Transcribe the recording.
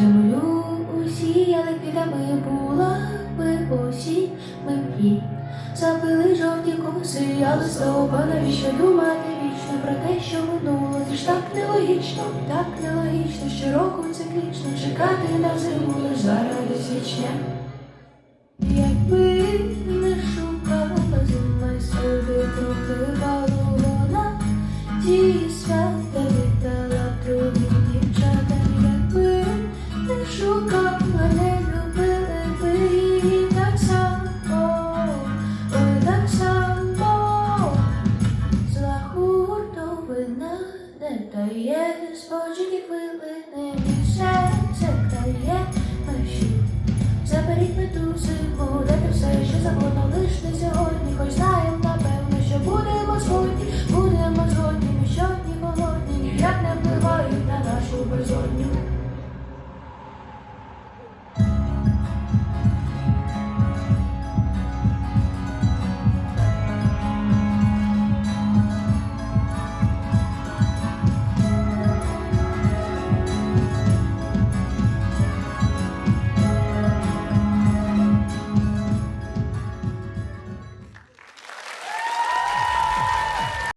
землю усіяли квітами була би осінь мені. б Запили жовті коси, але листопа навіщо думати вічно про те, що минуло, це ж так нелогічно, так нелогічно, щороку циклічно чекати на зиму лиш заради січня. Якби Чекає господжики хвилини, все це чекає миші. Заберіть медузи, будете все, що завгодно лиш не сьогодні, хоч знаємо, напевно, що будемо сьогодні, будемо згодні, ми щодні голодні, ніяк не впливають на нашу безодню.